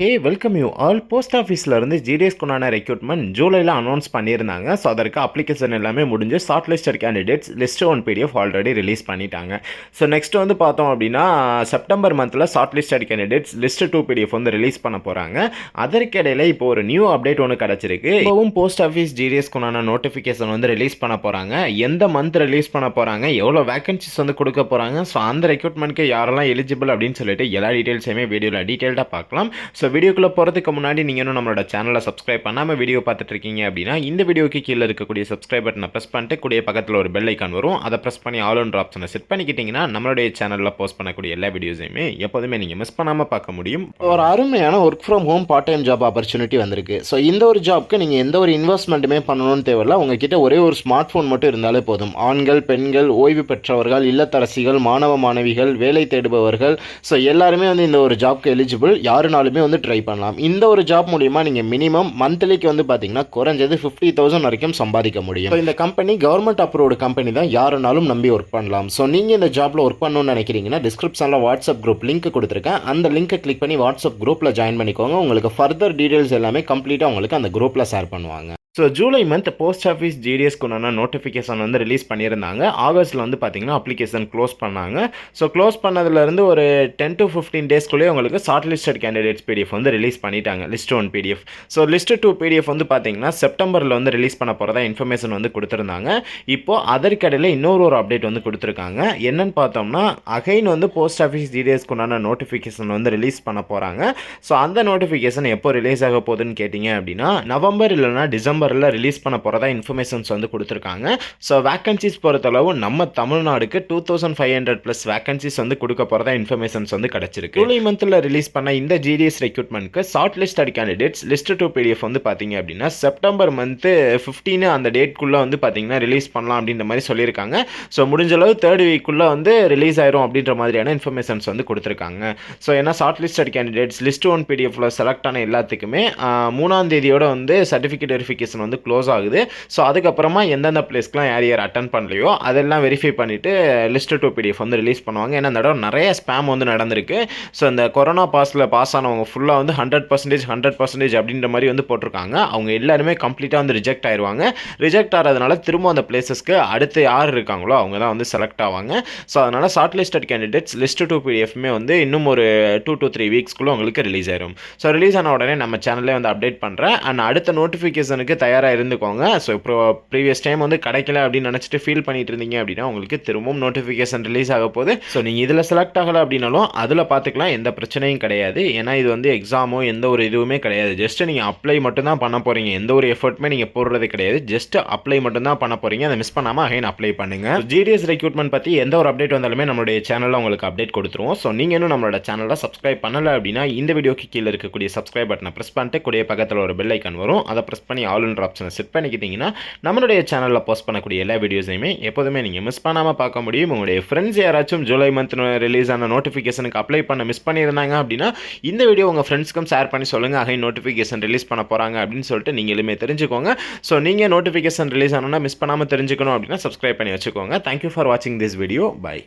Hey welcome you all post ஆஃபீஸ்லேருந்து ஜிடிஎஸ்க்குண்டான recruitment ஜூலையில் அனௌன்ஸ் பண்ணியிருந்தாங்க. ஸோ அதற்கு அப்ளிகேஷன் எல்லாமே முடிஞ்சு shortlisted candidates list one PDF already release பண்ணிட்டாங்க. ஸோ நெக்ஸ்ட் வந்து பார்த்தோம் அப்படின்னா செப்டம்பர் மந்தில் shortlisted candidates list two PDF வந்து ரிலீஸ் பண்ண போகிறாங்க அதற்கிடையில் இப்போ ஒரு நியூ அப்டேட் ஒன்று கிடச்சிருக்கு. இப்போவும் போஸ்ட் ஆஃபீஸ் ஜிடிஎஸ்க்குண்டான நோட்டிஃபிகேஷன் வந்து ரிலீஸ் பண்ண போகிறாங்க எந்த மந்த் ரிலீஸ் பண்ண போகிறாங்க எவ்வளோ வேகன்சிஸ் வந்து கொடுக்க போகிறாங்க ஸோ அந்த ரெக்ரூட்மெண்ட்க்கு யாரெல்லாம் எலிஜிபிள் அப்படின்னு சொல்லிட்டு எல்லா டீட்டெயில்ஸையுமே வீடியோவில் டீட்டெயில்டாக பார்க்கலாம். ஸோ வீடியோக்குள்ளே போகிறதுக்கு முன்னாடி நீங்கள் இன்னும் நம்மளோட சேனலை சப்ஸ்கிரைப் பண்ணாமல் வீடியோ பார்த்துட்டு இருக்கீங்க அப்படின்னா இந்த வீடியோக்கு கீழே இருக்கக்கூடிய சப்ஸ்கிரைப் பட்டனை ப்ரெஸ் பண்ணிட்டு கூடிய பக்கத்தில் ஒரு பெல் ஐக்கான் வரும். அதை ப்ரெஸ் பண்ணி ஆல் ஒன்ற ஆப்ஷனை செட் பண்ணிக்கிட்டிங்கன்னா நம்மளுடைய சேனலில் போஸ்ட் பண்ணக்கூடிய எல்லா வீடியோஸையுமே எப்போதுமே நீங்கள் மிஸ் பண்ணாமல் பார்க்க முடியும். ஒரு அருமையான work from home part time job opportunity வந்திருக்கு. ஸோ இந்த ஒரு ஜாப்க்கு நீங்கள் எந்த ஒரு இன்வெஸ்ட்மெண்ட்டுமே பண்ணணும்னு தேவையில்ல. உங்ககிட்ட ஒரே ஒரு ஸ்மார்ட் ஃபோன் மட்டும் இருந்தாலே போதும். ஆண்கள் பெண்கள் ஓய்வு பெற்றவர்கள் இல்லத்தரசிகள் மாணவ மாணவிகள் வேலை தேடுபவர்கள். ஸோ எல்லாருமே வந்து இந்த ஒரு ஜாப்க்கு எலிஜிபிள் யாருனாலுமே வந்து ட்ரை பண்ணலாம். இந்த ஒரு ஜாப் மூலிமா நீங்கள் மினிமம் மந்த்லிக்கு வந்து பார்த்தீங்கன்னா குறைஞ்சது ஃபிஃப்டி தௌசண்ட் வரைக்கும் சம்பாதிக்க முடியும். இந்த கம்பெனி கவர்மெண்ட் அப்ரூவ்டு கம்பெனி தான் யாருனாலும் நம்பி ஒர்க் பண்ணலாம். ஸோ நீங்கள் இந்த ஜாப்பில் ஒர்க் பண்ணணும்னு நினைக்கிறீங்கன்னா டிஸ்கிரிப்ஷனில் வாட்ஸ்அப் குரூப் லிங்க் கொடுத்துருக்கேன். அந்த லிங்க்கை கிளிக் பண்ணி வாட்ஸ்அப் குரூப்பில் ஜாயின் பண்ணிக்கோங்க. உங்களுக்கு ஃபர்தர் டீடைல்ஸ் எல்லாமே கம்ப்ளீட்டாக உங்களுக்கு அந்த குரூப்பில் ஷேர் பண்ணுவாங்க. So July month post office ஜிடிஎஸ்க்குண்டான notification வந்து ரிலீஸ் பண்ணியிருந்தாங்க. ஆகஸ்ட்டில் வந்து பார்த்தீங்கன்னா அப்ளிகேஷன் க்ளோஸ் பண்ணாங்க. ஸோ க்ளோஸ் பண்ணதுலேருந்து ஒரு டென் டு ஃபிஃப்டீன் டேஸ்க்குள்ளேயே உங்களுக்கு ஷார்ட் லிஸ்டட் கேண்டிடேட்ஸ் பிடிஎஃப் வந்து ரிலீஸ் பண்ணிட்டாங்க. List one PDF so list two PDF வந்து பார்த்தீங்கன்னா செப்டம்பரில் வந்து ரிலீஸ் பண்ண போகிறதா இன்ஃபர்மேஷன் வந்து கொடுத்துருந்தாங்க. இப்போது அதற்கடையில் இன்னொரு ஒரு அப்டேட் வந்து கொடுத்துருக்காங்க. என்னென்னு பார்த்தோம்னா அகைன் வந்து போஸ்ட் ஆஃபீஸ் ஜிடிஎஸ்க்குண்டான நோட்டிஃபிகேஷன் வந்து ரிலீஸ் பண்ண போகிறாங்க ஸோ அந்த நோட்டிஃபிகேஷன் எப்போ ரிலீஸ் ஆக போகுதுன்னு கேட்டிங்க அப்படின்னா நவம்பர் இல்லைனா டிசம்பரில் ரிலீஸ் பண்ண போகிறதா இன்ஃபர்மேஷன்ஸ் வந்து கொடுத்துருக்காங்க. ஸோ வேக்கன்சிஸ் பொறுத்தளவு நம்ம தமிழ்நாடுக்கு two thousand five hundred plus vacancies வந்து கொடுக்க போகிறதா இன்ஃபர்மேஷன்ஸ் வந்து கிடச்சிருக்கு. ஜூலை மந்தில் ரிலீஸ் பண்ண இந்த GDS ரெக்ரூட்மெண்ட்க்கு shortlisted candidates list two PDF வந்து பார்த்தீங்க அப்படின்னா செப்டம்பர் மந்த்து ஃபிஃப்டீனு அந்த டேட்குள்ளே வந்து பார்த்தீங்கன்னா ரிலீஸ் பண்ணலாம் அப்படின்ற மாதிரி சொல்லியிருக்காங்க. ஸோ முடிஞ்ச அளவு தேர்ட் வீக்குள்ளே வந்து ரிலீஸ் ஆயிரும் அப்படின்ற மாதிரியான இன்ஃபர்மேஷன்ஸ் வந்து கொடுத்துருக்காங்க. ஸோ ஏன்னா short listed candidates list one பிடிஎஃப்ல செலக்ட் ஆன எல்லாத்துக்குமே மூணாம் தேதியோட வந்து சர்டிஃபிகேட் வெரிஃபிகேஷன் வந்து க்ளோஸ் ஆகுது. ஸோ அதுக்கப்புறமா எந்தெந்த பிளேஸ்க்குலாம் யார் யார் அட்டன் பண்ணலையோ அதெல்லாம் வெரிஃபை பண்ணிவிட்டு லிஸ்ட் டூ பிடிஎஃப் வந்து ரிலீஸ் பண்ணுவாங்க. ஏன்னா இந்த தடவை நிறைய ஸ்பேம் வந்து நடந்திருக்கு. ஸோ இந்த கொரோனா பாஸில் பாஸ் ஆனவங்க ஃபுல்லாக வந்து ஹண்ட்ரட் பர்சன்டேஜ் ஹண்ட்ரட் பர்சன்டேஜ் அப்படின்ற மாதிரி வந்து போட்டிருக்காங்க. அவங்க எல்லாருமே கம்ப்ளீட்டாக வந்து ரிஜெக்ட் ஆயிடுவாங்க ரிஜெக்ட் ஆகிறதுனால திரும்ப அந்த பிளேசஸ்க்கு அடுத்து யார் இருக்காங்களோ அவங்க தான் வந்து செலக்ட் ஆவாங்க. ஸோ அதனால் short listed candidates list two பிடிஎஃப்மே வந்து இன்னும் ஒரு டூ டூ த்ரீ வீக்ஸ்க்குள்ளே உங்களுக்கு ரிலீஸ் ஆயிரும். ஸோ ரிலீஸ் ஆன உடனே நம்ம சேனல்லே வந்து அப்டேட் பண்ணுறேன் அண்ட் அடுத்த நோட்டிஃபிகேஷனுக்கு தயாராக இருந்துக்கோங்க. ஸோ இப்போ ப்ரீவியஸ் டைம் வந்து கிடைக்கல அப்படின்னு நினச்சிட்டு ஃபீல் பண்ணிட்டு இருந்தீங்க அப்படின்னா உங்களுக்கு திரும்பவும் நோட்டிஃபிகேஷன் ரிலீஸ் ஆக போகுது. ஸோ நீங்கள் இதில் செலக்ட் ஆகலை அப்படின்னாலும் அதில் பார்த்துக்கலாம். எந்த பிரச்சனையும் கிடையாது. ஏன்னா இது வந்து எக்ஸாமோ எந்த ஒரு இதுவுமே கிடையாது. ஜஸ்ட் நீங்கள் அப்ளை மட்டும் தான் பண்ண போகிறீங்க எந்த ஒரு எஃபர்ட்டுமே நீங்கள் போடுறது கிடையாது. ஜஸ்ட் அப்ளை மட்டும் தான் பண்ண போகிறீங்க அதை மிஸ் பண்ணாமல் அகைன் அப்ளை பண்ணுங்க. ஜிடிஎஸ் ரெக்ரூட்மெண்ட் பற்றி எந்த ஒரு அப்டேட் வந்தாலுமே நம்மளுடைய சேனலில் உங்களுக்கு அப்டேட் கொடுத்துருவோம். ஸோ நீங்கள் இன்னும் நம்மளோட சேனலில் சப்ஸ்கிரைப் பண்ணலை அப்படின்னா இந்த வீடியோக்கு கீழே இருக்கக்கூடிய சப்ஸ்கிரைப் பட்டனை ப்ரெஸ் பண்ணிட்டு கூடிய பக்கத்தில் ஒரு பெல் ஐக்கான் வரும். அதை ப்ரெஸ் பண்ணி ஆல்ன்ற ஆப்ஷனை செட் பண்ணிக்கிட்டீங்கன்னா நம்மளுடைய சேனலில் போஸ்ட் பண்ணக்கூடிய எல்லா வீடியோஸையுமே எப்போதுமே நீங்கள் மிஸ் பண்ணாமல் பார்க்க முடியும். உங்களுடைய ஃப்ரெண்ட்ஸ் யாராச்சும் ஜூலை மந்த் ரிலீஸ் ஆன நோட்டிஃபிகேஷனுக்கு அப்ளை பண்ண மிஸ் பண்ணியிருந்தாங்க அப்படின்னா இந்த வீடியோ உங்கள் ஃப்ரெண்ட்ஸ்க்கும் ஷேர் பண்ணி சொல்லுங்கள் அகை நோட்டிஃபிகேஷன் ரிலீஸ் பண்ண போகிறாங்க அப்படின்னு சொல்லிட்டு நீங்களுமே தெரிஞ்சுக்கோங்க. ஸோ நீங்கள் நோட்டிஃபிகேஷன் ரிலீஸ் ஆனால் மிஸ் பண்ணாமல் தெரிஞ்சுக்கணும் அப்படின்னா சப்ஸ்கிரைப் பண்ணி வச்சுக்கோங்க. தேங்க்யூ ஃபார் வாட்சிங் திஸ் வீடியோ பை